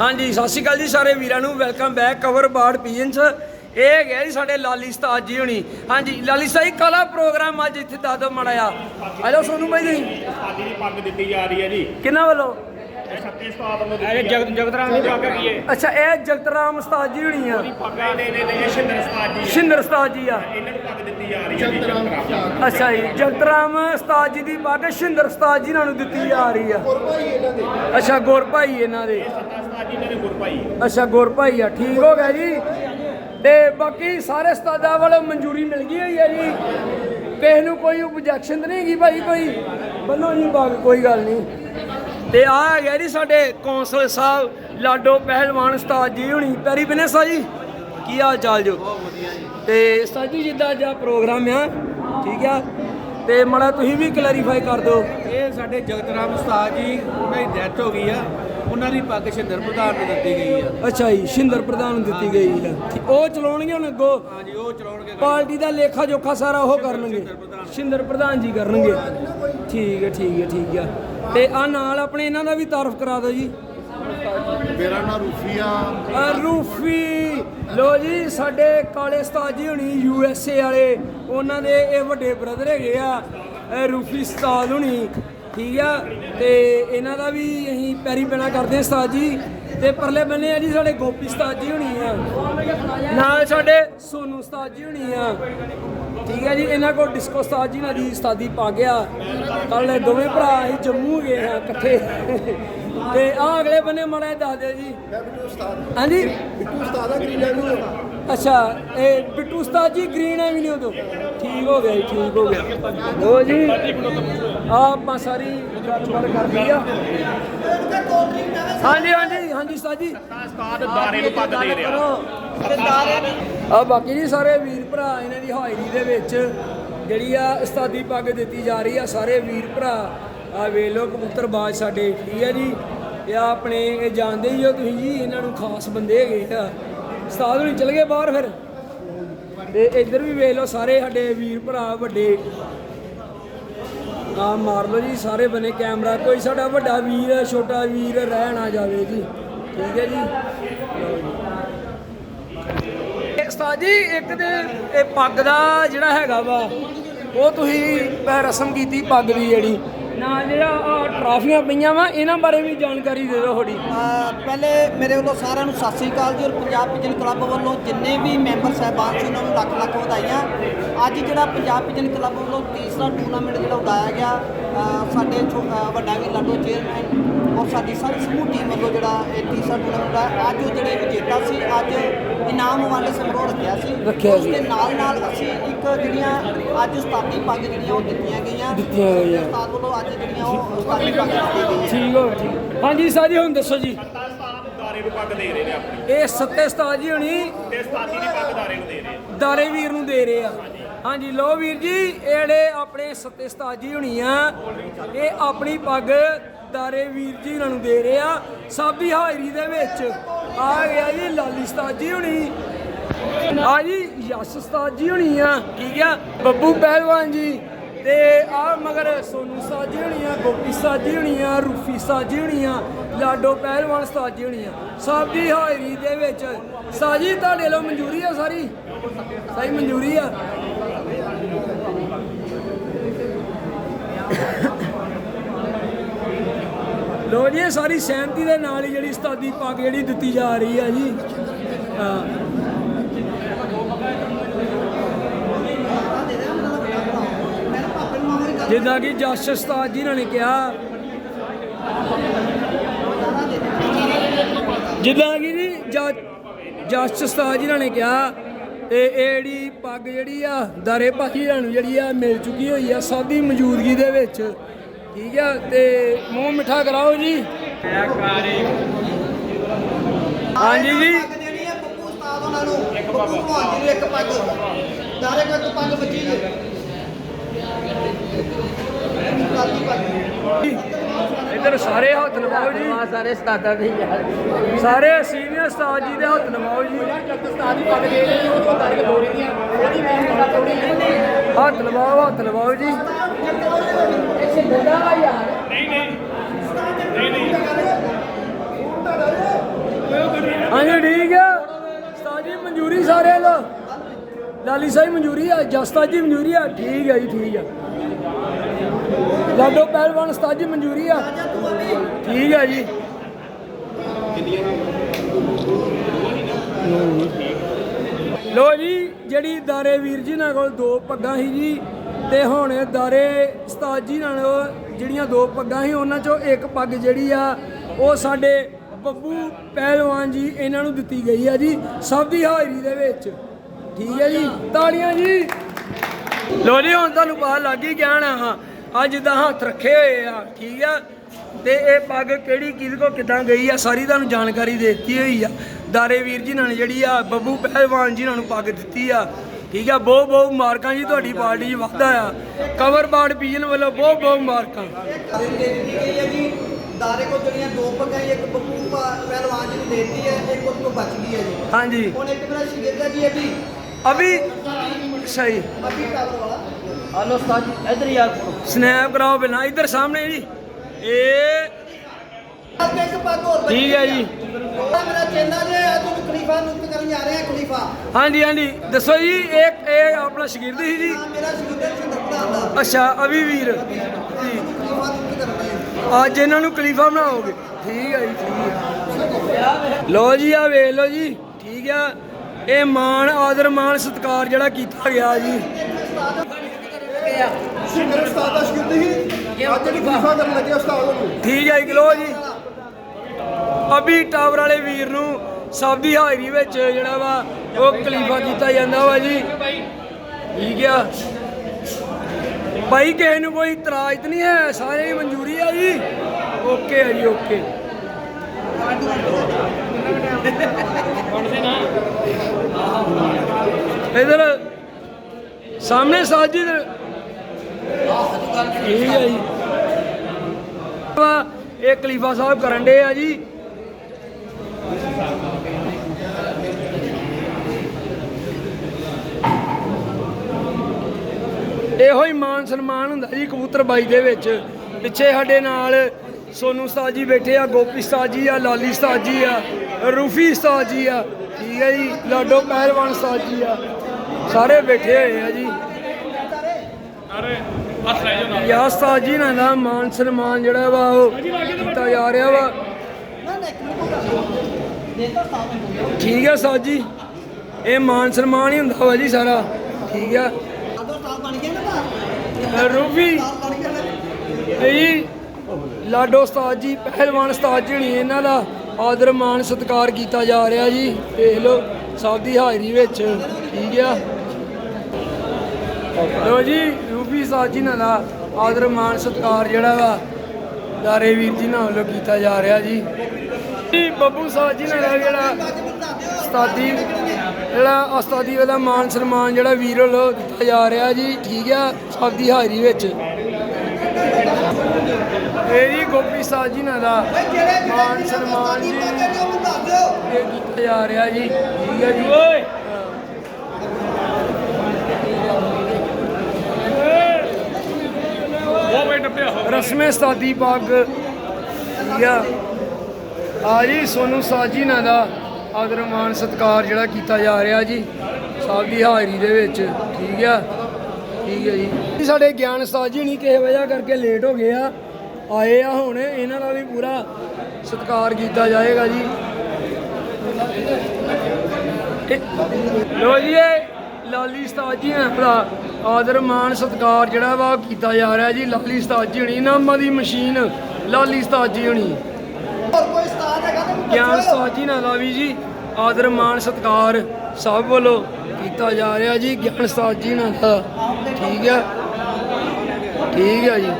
ਹਾਂਜੀ ਸਤਿ ਸ਼੍ਰੀ ਅਕਾਲ ਜੀ ਸਾਰੇ ਵੀਰਾਂ ਨੂੰ। Welcome back cover bird pigeons ਇਹ ਗਿਆ ਜੀ ਸਾਡੇ ਲਾਲੀ ਉਸਤਾਦ ਜੀ ਹੁਣੀ। ਹਾਂਜੀ ਲਾਲੀ ਸਾਈ ਕਾਲਾ ਪ੍ਰੋਗਰਾਮ ਅੱਜ ਇੱਥੇ ਦੱਸ ਦਿਓ ਮਾੜਾ ਆ ਆਜੋ ਸੋਨੂੰ ਬਾਈ ਜੀ। ਸਾਡੀ ਦੀ ਪੱਗ ਦਿੱਤੀ ਜਾ ਰਹੀ ਹੈ ਜੀ। ਕਿੰਨਾ ਵੱਲੋਂ? ਇਹ ਇਹ ਜਗਤ ਜਗਤਰਾਮ ਦੀ ਪੱਗ ਕੀ ਹੈ? ਅੱਛਾ ਇਹ ਜਗਤਰਾਮ ਉਸਤਾਦ ਜੀ ਹੁਣੀ ਆ। ਪੱਗ ਦੇ ਦੇ ਦੇ ਸ਼ਿੰਦਰ ਉਸਤਾਦ ਜੀ ਸ਼ਿੰਦਰ ਉਸਤਾਦ ਜੀ ਆ। ਇਹਨਾਂ ਨੂੰ ਪੱਗ ਦਿੱਤੀ ਜਾ ਰਹੀ ਹੈ ਜੀ ਜਗਤਰਾਮ ਅੱਛਾ ਜੀ ਜਗਤਰਾਮ ਉਸਤਾਦ ਜੀ ਦੀ ਪੱਗ ਸ਼ਿੰਦਰ ਉਸਤਾਦ ਜੀ ਨਾਲ ਨੂੰ ਦਿੱਤੀ ਜਾ ਰਹੀ ਆ। ਅੱਛਾ ਗੁਰ ਭਾਈ ਇਹਨਾਂ ਦੇ। ਸੱਤਾ ਉਸਤਾਦ ਜੀ ਇਹਨਾਂ ਦੇ ਗੁਰਪਾਈ ਅੱਛਾ ਗੁਰ ਭਾਈ ਆ ਠੀਕ ਹੋ ਗਿਆ ਜੀ। ਤੇ ਬਾਕੀ ਸਾਰੇ ਉਸਤਾਦਾਂ ਵੱਲੋਂ ਮਨਜ਼ੂਰੀ ਮਿਲ ਗਈ ਹੋਈ ਹੈ ਜੀ। ਕਿਸੇ ਨੂੰ ਕੋਈ ਆਬਜੈਕਸ਼ਨ ਤਾਂ ਨਹੀਂ ਹੈਗੀ ਭਾਈ ਕੋਈ। ਬੰਨੋ ਜੀ ਬਾਗ ਕੋਈ ਗੱਲ ਨਹੀਂ। ਤੇ ਆ ਗਿਆ ਜੀ ਸਾਡੇ ਕੌਂਸਲ ਸਾਹਿਬ ਲਾਡੋ ਪਹਿਲਵਾਨ ਉਸਤਾਦ ਜੀ ਹੁਣੀ। ਪੈਰੀ ਬਨੇ ਸਾ ਜੀ ਕੀ ਹਾਲ ਚਾਲ ਜੋ? ਤੇ ਉਸਤਾਦ ਜੀ ਜਿੱਦਾਂ ਅੱਜ ਪ੍ਰੋਗਰਾਮ ਆ ਠੀਕ ਆ? ਤੇ ਮੜਾ ਤੁਸੀਂ ਵੀ ਕਲੈਰੀਫਾਈ ਕਰ ਦਿਓ। ਇਹ ਸਾਡੇ ਜਗਤਰਾਮ ਉਸਤਾਦ ਜੀ ਉਹਨਾਂ ਦੀ ਡੈਥ ਹੋ ਗਈ ਆ। ਉਹਨਾਂ ਦੀ ਪੱਗ ਸ਼ਿੰਦਰ ਪ੍ਰਧਾਨ ਨੂੰ ਦਿੱਤੀ ਗਈ ਆ। ਅੱਛਾ ਜੀ ਸ਼ਿੰਦਰ ਪ੍ਰਧਾਨ ਨੂੰ ਦਿੱਤੀ ਗਈ ਹੈ ਉਹ ਚਲਾਉਣਗੇ ਹੁਣ ਅੱਗੋਂ? ਹਾਂਜੀ ਉਹ ਚਲਾਉਣਗੇ। ਪਾਰਟੀ ਦਾ ਲੇਖਾ ਜੋਖਾ ਸਾਰਾ ਉਹ ਕਰਨਗੇ। ਸ਼ਿੰਦਰ ਪ੍ਰਧਾਨ। ਜੀ ਕਰਨਗੇ। ਠੀਕ ਹੈ ਠੀਕ ਹੈ ਠੀਕ ਹੈ ਤੇ ਆ ਨਾਲ ਆਪਣੇ ਇਹਨਾਂ ਦਾ ਵੀ ਤਾਰਫ ਕਰਾ ਦਿਓ ਜੀ। ਮੇਰਾ ਨਾਮ ਰੂਫੀ ਆ। ਆ ਰੂਫੀ। ਲੋ ਜੀ ਸਾਡੇ ਕਾਲੇ ਉਸਤਾਦ ਜੀ ਹੁਣੀ ਯੂ ਐਸ ਏ ਵਾਲੇ। ਉਹਨਾਂ ਦੇ ਇਹ ਵੱਡੇ ਬ੍ਰਦਰ ਹੈਗੇ ਆ। ਇਹ ਰੂਫੀ ਉਸਤਾਦ ਹੁਣੀ। ਠੀਕ ਆ ਤੇ ਇਹਨਾਂ ਦਾ ਵੀ ਅਸੀਂ ਪੈਰੀ ਪੈਣਾ ਕਰਦੇ ਹਾਂ ਉਸਤਾਦ ਜੀ। ਤੇ ਪਰਲੇ ਬੰਨੇ ਆ ਜੀ ਸਾਡੇ ਗੋਪੀ ਉਸਤਾਦ ਜੀ ਹੁਣੀ ਆ। ਨਾਲ ਸਾਡੇ ਸੋਨੂ ਉਸਤਾਦ ਜੀ ਹੁਣੀ ਆ। ਠੀਕ ਹੈ ਜੀ ਇਹਨਾਂ ਕੋਲ ਡਿਸਕੋ ਉਸਤਾਦ ਜੀ ਨਾਲ ਜੀ ਉਸਤਾਦੀ ਪਾ ਗਿਆ। ਕੱਲ ਦੋਵੇਂ ਭਰਾ ਅਸੀਂ ਜੰਮੂ ਗਏ ਹਾਂ ਇਕੱਠੇ। ਤੇ ਆ ਅਗਲੇ ਬੰਨੇ ਮੜਾ ਦੱਸ ਦਿਓ ਜੀ। ਮੈਂ ਬਿੱਟੂ ਉਸਤਾਦ। ਹਾਂਜੀ। ਬਿੱਟੂ ਉਸਤਾਦ ਆ ਗ੍ਰੀਨ ਐਵਨਿਊ ਅੱਛਾ ਇਹ ਬਿੱਟੂ ਉਸਤਾਦ ਜੀ ਗ੍ਰੀਨ ਐਵਨਿਊ ਤੋਂ ਠੀਕ ਹੋ ਗਿਆ ਜੀ ਠੀਕ ਹੋ ਗਿਆ। ਲੋ ਜੀ ਆਪਾਂ ਸਾਰੀ ਗੱਲਬਾਤ ਕਰ ਲਈ ਆ। ਹਾਂਜੀ ਹਾਂਜੀ ਹਾਂਜੀ ਉਸਤਾਦ ਜੀ। ਉਸਤਾਦ ਦਾਰੇ ਨੂੰ ਪੱਗ ਦੇ ਰਿਹਾ। ਆ ਬਾਕੀ ਜੀ ਸਾਰੇ ਵੀਰ ਭਰਾ ਇਹਨਾਂ ਦੀ ਹਾਜ਼ਰੀ ਦੇ ਵਿੱਚ ਜਿਹੜੀ ਆ ਉਸਤਾਦੀ ਪੱਗ ਦਿੱਤੀ ਜਾ ਰਹੀ ਆ ਸਾਰੇ ਵੀਰ ਭਰਾ। ਆ ਵੇਖ ਲਓ ਕਬੂਤਰ ਬਾਜ ਸਾਡੇ ਠੀਕ ਹੈ ਜੀ। ਇਹ ਆ ਆਪਣੇ ਇਹ ਜਾਣਦੇ ਹੀ ਹੋ ਤੁਸੀਂ ਜੀ ਇਹਨਾਂ ਨੂੰ ਖਾਸ ਬੰਦੇ ਹੈਗੇ ਆ। ਉਸਤਾਦ ਹੁਣੀ ਚਲ ਗਏ ਬਾਹਰ ਫਿਰ। ਤੇ ਇੱਧਰ ਵੀ ਵੇਖ ਲਓ ਸਾਰੇ ਸਾਡੇ ਵੀਰ ਭਰਾ ਵੱਡੇ। ਆ ਮਾਰ ਲਓ ਜੀ, ਸਾਰੇ ਬਨੇ ਕੈਮਰਾ। ਕੋਈ ਸਾਡਾ ਵੱਡਾ ਵੀਰ, ਛੋਟਾ ਵੀਰ ਰਹਿ ਨਾ ਜਾਵੇ ਜੀ। ਠੀਕ ਹੈ ਜੀ? ਉਸਤਾਦ ਜੀ, ਇੱਕ ਤੇ ਇਹ ਪੱਗ ਦਾ ਜਿਹੜਾ ਹੈਗਾ ਵਾ, ਉਹ ਤੁਸੀਂ ਰਸਮ ਕੀਤੀ ਪੱਗ ਦੀ ਜਿਹੜੀ। ਨਾਲ ਜਿਹੜਾ ਆ ਟਰਾਫੀਆਂ ਪਈਆਂ ਵਾ, ਇਹਨਾਂ ਬਾਰੇ ਵੀ ਜਾਣਕਾਰੀ ਦੇ ਦਿਓ ਥੋੜੀ ਅਹ ਪਹਿਲੇ ਮੇਰੇ ਵੱਲੋਂ ਸਾਰਿਆਂ ਨੂੰ ਸਤਿ ਸ੍ਰੀ ਅਕਾਲ ਜੀ ਔਰ ਪੰਜਾਬ ਪਿਜਨ ਕਲੱਬ ਵੱਲੋਂ ਜਿੰਨੇ ਵੀ ਮੈਂਬਰ ਸਹਿਬਾਨ ਸੀ, ਉਹਨਾਂ ਨੂੰ ਲੱਖ ਲੱਖ ਵਧਾਈਆਂ। ਅੱਜ ਜਿਹੜਾ ਪੰਜਾਬ ਪਿਜਨ ਕਲੱਬ ਵੱਲੋਂ ਤੀਸਰਾ ਟੂਰਨਾਮੈਂਟ ਜਿਹੜਾ ਉਡਾਇਆ ਗਿਆ ਅਹ ਸਾਡੇ ਛੋ- ਅਹ ਵੱਡਾ ਵੀ ਲਾਡੋ ਚੇਅਰਮੈਨ ਔਰ ਸਾਡੀ ਸਾਰੀ ਸਮੂਹ ਟੀਮ ਵੱਲੋਂ ਜਿਹੜਾ ਇਹ ਤੀਸਰਾ ਟੂਰਨਾਮੈਂਟ ਹੈ ਅੱਜ ਉਹ ਜਿਹੜੇ ਵਿਜੇਤਾ ਸੀ, ਅੱਜ ਇਨਾਮ ਵਾਲੇ ਸਮਾਰੋਹ ਰੱਖਿਆ ਸੀ। ਰੱਖਿਆ ਉਸ। ਦੇ ਨਾਲ ਨਾਲ ਅਸੀਂ ਇੱਕ ਜਿਹੜੀਆਂ ਅੱਜ ਉਸਤਾਦੀ ਪੱਗ ਜਿਹੜੀਆਂ ਉਹ ਦਿੱਤੀਆਂ ਗਈਆਂ। ਦਿੱਤੀਆਂ ਗਈਆਂ। ਉਸਤਾਦ ਵੱਲੋਂ ਅੱਜ ਜਿਹੜੀਆਂ ਉਹ ਉਸਤਾਦੀ ਪੱਗ ਦਿੱਤੀ ਗਈ ਹੈ ਠੀਕ ਹੋ ਗਿਆ ਠੀਕ। ਹਾਂਜੀ ਸਾਜੀ ਹੁਣ ਦੱਸੋ ਜੀ। ਦਾਰੇ ਨੂੰ ਪੱਗ ਦੇ ਰਹੇ ਨੇ ਆਪਣੀ ਇਹ ਸੱਤੇ ਉਸਤਾਦ ਜੀ ਹੁਣੀ ਤੇ ਉਸਤਾਦੀ ਦੀ ਪੱਗ ਦਾਰੇ ਨੂੰ ਦੇ ਰਹੇ ਆ ਦਾਰੇ ਵੀਰ ਨੂੰ ਦੇ ਰਹੇ ਆ। ਹਾਂਜੀ ਲੋ ਵੀਰ ਜੀ ਇਹ ਜਿਹੜੇ ਆਪਣੇ ਸੱਤੇ ਉਸਤਾਦ ਜੀ ਹੁਣੀ ਆ ਇਹ ਆਪਣੀ ਪੱਗ ਦਾਰੇ ਵੀਰ ਜੀ ਉਹਨਾਂ ਨੂੰ ਦੇ ਰਹੇ ਆ ਸਭ ਦੀ ਦੇ ਵਿੱਚ। ਆ ਗਿਆ ਜੀ ਲਾਲੀ ਉਸਤਾਦ ਜੀ ਹੁਣੀ। ਆ ਜੀ ਯਸ਼ ਉਸਤਾਦ ਜੀ ਹੁਣੀ ਆ, ਠੀਕ ਆ? ਬੱਬੂ ਪਹਿਲਵਾਨ ਜੀ। ਤੇ ਆ ਮਗਰ ਸੋਨੂ ਸਾਜੀ ਹੋਣੀ ਆ, ਗੋਪੀ ਸਾਜੀ ਹੋਣੀ ਆ, ਰੂਫੀ ਸਾਜੀ ਹੋਣੀ ਆ, ਲਾਡੋ ਪਹਿਲਵਾਨ ਉਸਤਾਦ ਜੀ ਆ। ਸਭ ਦੀ ਹਾਜ਼ਰੀ ਦੇ ਵਿੱਚ। ਸਾਜੀ, ਤੁਹਾਡੇ ਲੋ ਮਨਜ਼ੂਰੀ ਆ ਸਾਰੀ? ਸਹੀ ਮਨਜ਼ੂਰੀ ਆ? ਲੋ ਜੀ, ਇਹ ਸਾਰੀ ਸਹਿਮਤੀ ਦੇ ਨਾਲ ਹੀ ਜਿਹੜੀ ਉਸਤਾਦੀ ਪੱਗ ਜਿਹੜੀ ਦਿੱਤੀ ਜਾ ਰਹੀ ਆ ਜੀ। ਜਿੱਦਾਂ ਕਿ ਜਸ ਉਸਤਾਦ ਜੀ ਨੇ ਕਿਹਾ, ਜਿੱਦਾਂ ਕਿ ਜੀ ਜ- ਜਸ ਜੀ ਨੇ ਕਿਹਾ, ਤੇ ਇਹ ਜਿਹੜੀ ਪੱਗ ਜਿਹੜੀ ਆ, ਦਾਰੇ ਭਾਜੀ ਨੂੰ ਜਿਹੜੀ ਆ ਮਿਲ ਚੁੱਕੀ ਹੋਈ ਆ, ਸਭ ਦੀ ਮੌਜੂਦਗੀ ਦੇ ਵਿੱਚ। ਠੀਕ ਆ ਤੇ ਮੂੰਹ ਮਿੱਠਾ ਕਰਾਓ ਜੀ। ਹਾਂਜੀ ਜੀ। ਪੱਗ ਦੇਣੀ ਹੈ ਬੱਬੂ ਉਸਤਾਦ ਉਹਨਾਂ ਨੂੰ। ਬੱਬੂ ਭਲਵਾਨ ਜੀ ਨੂੰ ਇੱਕ ਪੱਗ। ਦਾਰੇ ਕੋਲ ਇੱਕ ਪੱਗ ਬੱਚੀ ਜੀ। ਉਸਤਾਦੀ ਪੱਗ ਇੱਧਰ ਸਾਰੇ ਹੱਥ ਲਵਾਓ ਜੀ। ਸਾਰੇ ਸਤਾਦਾ ਦੇ ਯਾਰ। ਸਾਰੇ ਸੀਨੀਅਰ ਉਸਤਾਦ ਜੀ ਦੇ ਹੱਥ ਲਵਾਓ ਜੀ। ਹੱਥ ਲਵਾਓ ਹੱਥ ਲਵਾਓ ਜੀ। ਹਾਂਜੀ ਠੀਕ ਆ। ਉਸਤਾਦ ਜੀ ਮਨਜ਼ੂਰੀ ਸਾਰਿਆਂ ਦਾ। ਲਾਲੀ ਸਾਹਿਬ ਮਨਜ਼ੂਰੀ ਆ ਜਸਤਾ ਜੀ ਮਨਜ਼ੂਰੀ ਆ। ਠੀਕ ਆ ਜੀ ਠੀਕ ਆ। ਲਾਡੋ ਪਹਿਲਵਾਨ ਉਸਤਾਦ ਜੀ ਮਨਜ਼ੂਰੀ ਆ। ਠੀਕ ਆ ਜੀ। ਲੋ ਜੀ ਜਿਹੜੀ ਦਾਰੇ ਵੀਰ ਜੀ ਨਾਲ ਕੋਲ ਦੋ ਪੱਗਾਂ ਸੀ ਜੀ। ਤੇ ਹੁਣ ਦਾਰੇ ਉਸਤਾਦ ਜੀ ਨਾਲ ਜਿਹੜੀਆਂ ਦੋ ਪੱਗਾਂ ਸੀ, ਉਹਨਾਂ ਚੋਂ ਇੱਕ ਪੱਗ ਜਿਹੜੀ ਆ, ਉਹ ਸਾਡੇ ਬੱਬੂ ਪਹਿਲਵਾਨ ਜੀ ਇਹਨਾਂ ਨੂੰ ਦਿੱਤੀ ਗਈ ਆ ਜੀ, ਸਭ ਦੀ ਹਾਜ਼ਰੀ ਦੇ ਵਿੱਚ। ਠੀਕ ਹੈ ਜੀ? ਤਾੜੀਆਂ ਜੀ। ਲੋ ਜੀ, ਹੁਣ ਤੁਹਾਨੂੰ ਪਤਾ ਲੱਗ ਹੀ ਗਿਆ ਨਾ ਹਾਂ, ਅੱਜ ਦਾ ਹੱਥ ਰੱਖੇ ਹੋਏ ਆ, ਠੀਕ ਆ? ਤੇ ਇਹ ਪੱਗ ਕਿਹੜੀ, ਕਿਹਦੇ ਕੋ ਕਿਦਾਂ ਗਈ ਆ, ਸਾਰੀ ਤੁਹਾਨੂੰ ਜਾਣਕਾਰੀ ਦੇ ਦਿੱਤੀ ਹੋਈ ਆ। ਦਾਰੇ ਵੀਰ ਜੀ ਨਾਲ ਜਿਹੜੀ ਆ, ਬੱਬੂ ਪਹਿਲਵਾਨ ਜੀ ਨਾਲ ਨੂੰ ਪੱਗ ਦਿੱਤੀ ਆ। ਠੀਕ ਆ ਬਹੁਤ ਬਹੁਤ ਮੁਬਾਰਕਾਂ ਜੀ ਤੁਹਾਡੀ ਪਾਰਟੀ 'ਚ ਵਾਧਾ ਆ। ਕਵਰ ਬਾੜ ਪੀਜਨ ਵੱਲੋਂ ਬਹੁਤ ਬਹੁਤ ਮੁਬਾਰਕਾਂ। ਦੇ ਦਿੱਤੀ ਗਈ ਹੈ ਜੀ ਦਾਰੇ ਕੋਲ ਜਿਹੜੀਆਂ ਦੋ ਪੱਗਾਂ ਸੀ, ਇੱਕ ਬੱਬੂ ਪ- ਪਹਿਲਵਾਨ ਜੀ ਨੂੰ ਦਿੱਤੀ ਹੈ ਇੱਕ ਉਸ ਤੋਂ ਬਚ ਗਈ ਹੈ ਜੀ ਹਾਂਜੀ। ਹੁਣ ਇੱਕ ਮੇਰਾ ਸ਼ਗਿਰਦ ਹੈ ਜੀ ਇਹ ਵੀ ਅਭੀ ਸਹੀ। ਅਭੀ ਟਾਵਰ ਵਾਲਾ ਹਲੋ ਉਸਤਾਦ ਜੀ ਇੱਧਰ ਹੀ ਆ। ਸਨੈਪ ਕਰਾਓ ਪਹਿਲਾਂ ਇੱਧਰ ਸਾਹਮਣੇ ਜੀ। ਇਹ ਅੱਗੇ ਇੱਕ ਪੱਗ ਹੋਰ ਬਚੀ ਠੀਕ ਹੈ ਜੀ। ਉਹ ਮੇਰਾ ਚੇਲਾ ਜੇ ਅੱਜ ਨੂੰ ਖਲੀਫਾ ਨਿਯੁਕਤ ਕਰਨ ਜਾ ਰਹੇ ਆ ਖਲੀਫਾ। ਹਾਂਜੀ ਹਾਂਜੀ। ਦੱਸੋ ਜੀ ਇਹ ਇਹ ਆਪਣਾ ਸ਼ਗਿਰਦ ਸੀ ਜੀ? ਹਾਂ ਮੇਰਾ ਸ਼ਗਿਰਦ ਸਿੰਦਰ ਪ੍ਰਧਾਨ ਦਾ ਅੱਛਾ ਅਭੀ ਵੀਰ। ਖਲੀਫਾ ਅੱਜ ਇਹਨਾਂ ਨੂੰ ਕਲੀਫਾ ਬਣਾਓਗੇ? ਠੀਕ ਹੈ ਜੀ ਠੀਕ ਹੈ। ਲੋ ਜੀ ਆ ਵੇਖ ਲੋ ਜੀ। ਠੀਕ ਆ। ਇਹ ਮਾਣ ਆਦਰ ਮਾਣ ਸਤਿਕਾਰ ਜਿਹੜਾ ਕੀਤਾ ਗਿਆ ਜੀ। ਮੇਰੇ ਉਸਤਾਦ ਦਾ ਸ਼ਗਿਰਦ ਹੀ। ਅੱਜ ਜਿਹੜੀ ਖਲੀਫਾ ਕਰਨ ਲੱਗੇ ਉਸਤਾਦ ਨੂੰ ਠੀਕ ਹੈ ਜੀ ਲੋ ਜੀ। ਅਭੀ ਟਾਵਰ ਵਾਲੇ ਵੀਰ ਨੂੰ ਸਭ ਦੀ ਹਾਜ਼ਰੀ ਵਿੱਚ ਜਿਹੜਾ ਵਾ, ਉਹ ਕਲੀਫਾ ਕੀਤਾ ਜਾਂਦਾ ਵਾ ਜੀ। ਠੀਕ ਆ। ਭਾਈ ਕਿਸੇ ਨੂੰ ਕੋਈ ਇਤਰਾਜ਼ ਤਾਂ ਨਹੀਂ ਹੈ, ਸਾਰੇ ਦੀ ਮਨਜ਼ੂਰੀ ਆ ਜੀ। ਓਕੇ ਆ ਜੀ, ਓਕੇ। ਇਧਰ, ਸਾਹਮਣੇ ਸਾਜੀ ਦੇ ਠੀਕ ਹੈ ਜੀ। ਇਹ ਖਲੀਫਾ ਸਾਹਿਬ ਕਰਨ ਦੇ ਆ ਜੀ। ਇਹੋ ਹੀ ਮਾਨ ਸਨਮਾਨ ਹੁੰਦਾ ਜੀ ਕਬੂਤਰਬਾਈ ਦੇ ਵਿੱਚ। ਪਿੱਛੇ ਸਾਡੇ ਨਾਲ ਸੋਨੂ ਉਸਤਾਦ ਜੀ ਬੈਠੇ ਆ ਗੋਪੀ ਉਸਤਾਦ ਜੀ ਆ ਲਾਲੀ ਉਸਤਾਦ ਜੀ ਆ ਰੂਫੀ ਉਸਤਾਦ ਜੀ ਆ ਠੀਕ ਹੈ ਜੀ ਲਾਡੋ ਪਹਿਲਵਾਨ ਉਸਤਾਦ ਜੀ ਆ। ਸਾਰੇ ਬੈਠੇ ਹੋਏ ਆ ਜੀ। ਯਾ ਉਸਤਾਦ ਜੀ ਨਾਲ ਦਾ ਮਾਨ ਸਨਮਾਨ ਜਿਹੜਾ ਵਾ ਉਹ ਕੀਤਾ ਜਾ ਰਿਹਾ ਵਾ। ਠੀਕ ਆ ਉਸਤਾਦ ਜੀ। ਇਹ ਮਾਨ ਸਨਮਾਨ ਹੀ ਹੁੰਦਾ ਵਾ ਜੀ ਸਾਰਾ। ਠੀਕ ਆ। ਆਦੋ ਜੀ ਲਾਡੋ ਉਸਤਾਦ ਜੀ, ਪਹਿਲਵਾਨ ਉਸਤਾਦ ਜੀ ਹੁਣੀ ਇਹਨਾਂ ਦਾ ਆਦਰ, ਮਾਣ, ਸਤਿਕਾਰ ਕੀਤਾ ਜਾ ਰਿਹਾ ਜੀ। ਦੇਖ ਲਓ, ਸਭ ਦੀ ਹਾਜ਼ਰੀ ਵਿੱਚ। ਠੀਕ ਆ। ਲੋ ਜੀ ਰੂਫੀ ਉਸਤਾਦ ਜੀ ਨਾਲ ਦਾ ਆਦਰ ਮਾਨ ਸਤਿਕਾਰ ਜਿਹੜਾ ਵਾ ਦਾਰੇ ਵੀਰ ਜੀ ਨਾਲ ਵੱਲੋਂ ਕੀਤਾ ਜਾ ਰਿਹਾ ਜੀ। ਜੀ ਬੱਬੂ ਸਾਹਿਬ ਜੀ ਨਾਲ ਦਾ ਜਿਹੜਾ ਉਸਤਾਦੀ ਜਿਹੜਾ ਉਸਤਾਦੀ ਵਾਲਾ ਮਾਨ ਸਨਮਾਨ ਜਿਹੜਾ ਵੀਰ ਵੱਲੋਂ ਦਿੱਤਾ ਜਾ ਰਿਹਾ ਜੀ ਠੀਕ ਆ ਸਭ ਦੀ ਹਾਜ਼ਰੀ ਵਿੱਚ। ਇਹ ਗੋਪੀ ਸਾਹਿਬ ਜੀ ਨਾਲ ਦਾ ਮਾਨ ਸਨਮਾਨ ਜੀ ਇਹ ਕੀਤਾ ਜਾ ਰਿਹਾ ਜੀ ਠੀਕ ਹੈ ਜੀ। ਓਏ। ਰਸਮੇ ਉਸਤਾਦੀ ਪੱਗ ਠੀਕ ਆ। ਆ ਜੀ ਸੋਨੂ ਸਾਜੀ ਨਾਲ ਦਾ ਆਦਰ ਮਾਨ ਸਤਿਕਾਰ ਜਿਹੜਾ ਕੀਤਾ ਜਾ ਰਿਹਾ ਜੀ ਸਾਹਿਬ ਦੀ ਹਾਜ਼ਰੀ ਦੇ ਵਿੱਚ, ਠੀਕ ਆ? ਠੀਕ ਹੈ ਜੀ। ਸਾਡੇ ਗਿਆਨ ਉਸਤਾਦ ਨਹੀਂ ਕਿਸੇ ਵਜ੍ਹਾ ਕਰਕੇ ਲੇਟ ਹੋ ਗਏ ਆ, ਆਏ ਆ ਹੁਣ, ਇਹਨਾਂ ਦਾ ਵੀ ਪੂਰਾ ਸਤਿਕਾਰ ਕੀਤਾ ਜਾਏਗਾ ਜੀ। ਇਹ- ਲੋ ਜੀ, ਇਹ ਲਾਲੀ ਸਤਾਜੀ ਜੀ ਨਾਲ ਆਦਰ ਮਾਨ ਸਤਿਕਾਰ ਜਿਹੜਾ ਵਾ ਕੀਤਾ ਜਾ ਰਿਹਾ ਜੀ, ਲਾਲੀ ਸਤਾਜੀ ਜੀ ਹਣੀ, ਨਾਮਾਂ ਦੀ ਮਸ਼ੀਨ ਲਾਲੀ ਸਤਾਜੀ ਜੀ ਹਣੀ ਹੋਰ ਕੋਈ ਉਸਤਾਦ ਹੈਗਾ ਤਾਂ ਗਿਆਨ ਉਸਤਾਦ ਜੀ ਨਾਲ ਦਾ ਵੀ ਜੀ, ਆਦਰ ਮਾਨ ਸਤਿਕਾਰ ਸਭ ਵੱਲੋਂ ਕੀਤਾ ਜਾ ਰਿਹਾ ਜੀ, ਗਿਆਨ ਉਸਤਾਦ ਜੀ ਦਾ। ਠੀਕ ਆ? ਠੀਕ ਆ ਜੀ।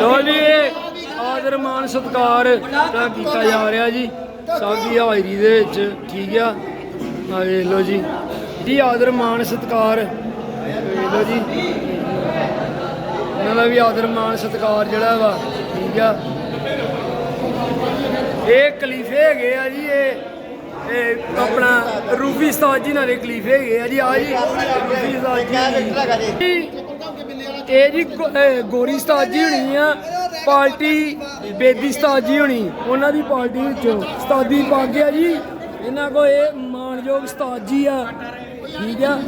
ਲੋ ਜੀ, ਆਦਰ ਮਾਨ ਸਤਿਕਾਰ ਦਾ ਕੀਤਾ ਜਾ ਰਿਹਾ ਜੀ ਸਭ ਦੀ ਹਾਜ਼ਰੀ ਦੇ ਵਿੱਚ। ਠੀਕ ਆ? ਆ ਵੇਖ ਲਓ ਜੀ। ਜੀ, ਆਦਰ ਮਾਨ ਸਤਿਕਾਰ, ਵੇਖ ਲਓ ਜੀ। ਇਹਨਾਂ ਦਾ ਵੀ ਆਦਰ ਮਾਨ ਸਤਿਕਾਰ ਜਿਹੜਾ ਵਾ। ਠੀਕ ਆ? ਇਹ ਕਲੀਫੇ ਹੈਗੇ ਆ ਜੀ, ਇਹ ਇਹ ਆਪਣਾ ਰੂਫੀ ਸਤਾਜ ਜੀ ਨਾਲ ਦੇ ਕਲੀਫੇ ਹੈਗੇ ਆ ਜੀ ਆ ਜੀ, ਰੂਫੀ ਉਸਤਾਦ ਜੀ ਇਹ ਜੀ ਗੋ- ਇਹ ਗੋਰੀ ਉਸਤਾਦ ਜੀ ਹੋਣੀ ਆ, ਪਾਰਟੀ ਬੇਦੀ ਉਸਤਾਦ ਜੀ ਹੋਣੀ, ਉਹਨਾਂ ਦੀ ਪਾਰਟੀ ਵਿੱਚੋਂ। ਸ਼ਤਾਦੀ ਪਾ ਗਿਆ ਜੀ, ਇਹਨਾਂ ਕੋ ਇਹ ਮਾਨਯੋਗ ਉਸਤਾਦ ਜੀ ਆ। ਠੀਕ ਆ।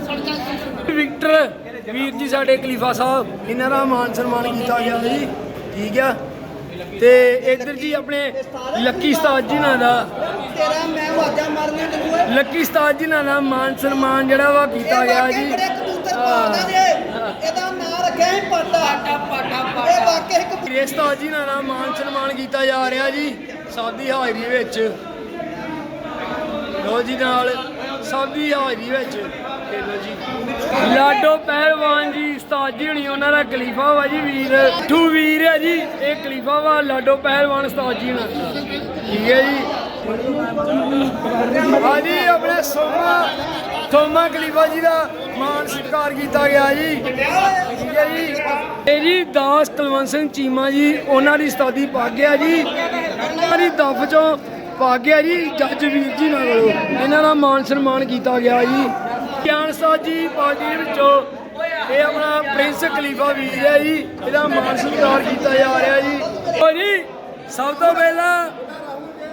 ਵਿਕਟਰ ਵੀਰ ਜੀ, ਸਾਡੇ ਕਲੀਫਾ ਸਾਹਿਬ, ਇਹਨਾਂ ਦਾ ਮਾਨ ਸਨਮਾਨ ਕੀਤਾ ਗਿਆ ਜੀ। ਠੀਕ ਆ। ਤੇ ਇੱਧਰ ਜੀ ਆਪਣੇ ਲੱਕੀ ਉਸਤਾਦ ਜੀ ਨਾਲ ਦਾ ਤੇਰਾ ਮੈਂ ਵਾਜਾ ਮਾਰਨੀ ਤੈਨੂੰ ਓਏ। ਲੱਕੀ ਉਸਤਾਦ ਜੀ ਨਾਲ ਦਾ ਮਾਨ ਸਨਮਾਨ ਜਿਹੜਾ ਵਾ ਕੀਤਾ ਗਿਆ ਜੀ। ਕਬੂਤਰ ਇਹਦਾ ਨਾਂ ਰੱਖਿਆ ਹੈ ਪਾਟਾ। ਪਾਟਾ ਇਹ ਵਾਕਿਆ ਇੱਕ ਵੀਰੇ ਉਸਤਾਦ ਜੀ ਨਾਲ ਦਾ ਮਾਨ ਸਨਮਾਨ ਕੀਤਾ ਜਾ ਰਿਹਾ ਜੀ ਸਾਦੀ ਹਾਜ਼ਰੀ ਵਿੱਚ। ਲੋ ਜੀ ਨਾਲ ਸਾਦੀ ਹਾਜ਼ਰੀ ਵਿੱਚ। ਇਹ ਲੋ ਜੀ। ਲਾਡੋ ਪਹਿਲਵਾਨ ਜੀ। ਉਸਤਾਦ ਜੀ ਹੁਣੀ, ਉਹਨਾਂ ਦਾ ਖਲੀਫਾ ਵਾ ਜੀ ਵੀਰ। ਠੂ ਵੀਰ ਹੈ ਜੀ, ਇਹ ਖਲੀਫਾ ਵਾ, ਲਾਡੋ ਪਹਿਲਵਾਨ ਉਸਤਾਦ ਜੀ ਨਾਲ ਠੀਕ ਹੈ ਜੀ। ਹਾਂਜੀ ਆਪਣੇ ਸੋਮਾ ਥੋਮਾ ਖਲੀਫਾ ਜੀ ਦਾ ਮਾਨ ਸਤਿਕਾਰ ਕੀਤਾ ਗਿਆ ਜੀ। ਠੀਕ ਹੈ ਜੀ। ਇਹ ਜੀ ਦਾਸ ਕੁਲਵੰਤ ਸਿੰਘ ਚੀਮਾ ਜੀ, ਉਹਨਾਂ ਦੀ ਉਸਤਾਦੀ ਪਾ ਗਿਆ ਜੀ। ਉਹਨਾਂ ਦੀ ਦਫ ਚੋਂ ਪਾ ਗਿਆ ਜੀ, ਜੱਜ ਵੀਰ ਜੀ ਨਾਲ। ਇਹਨਾਂ ਦਾ ਮਾਨ ਸਨਮਾਨ ਕੀਤਾ ਗਿਆ ਜੀ। ਗਿਆਨ ਸਾਹਿਬ ਜੀ, ਪਾਰਟੀ ਵਿੱਚੋਂ ਇਹ ਆਪਣਾ ਪ੍ਰਿੰਸ ਖਲੀਫਾ ਵੀਰ ਹੈ ਜੀ ਇਹਦਾ ਮਾਨ ਸਤਿਕਾਰ ਕੀਤਾ ਜਾ ਰਿਹਾ ਜੀ। ਉਹ ਜੀ ਸਭ ਤੋਂ ਪਹਿਲਾਂ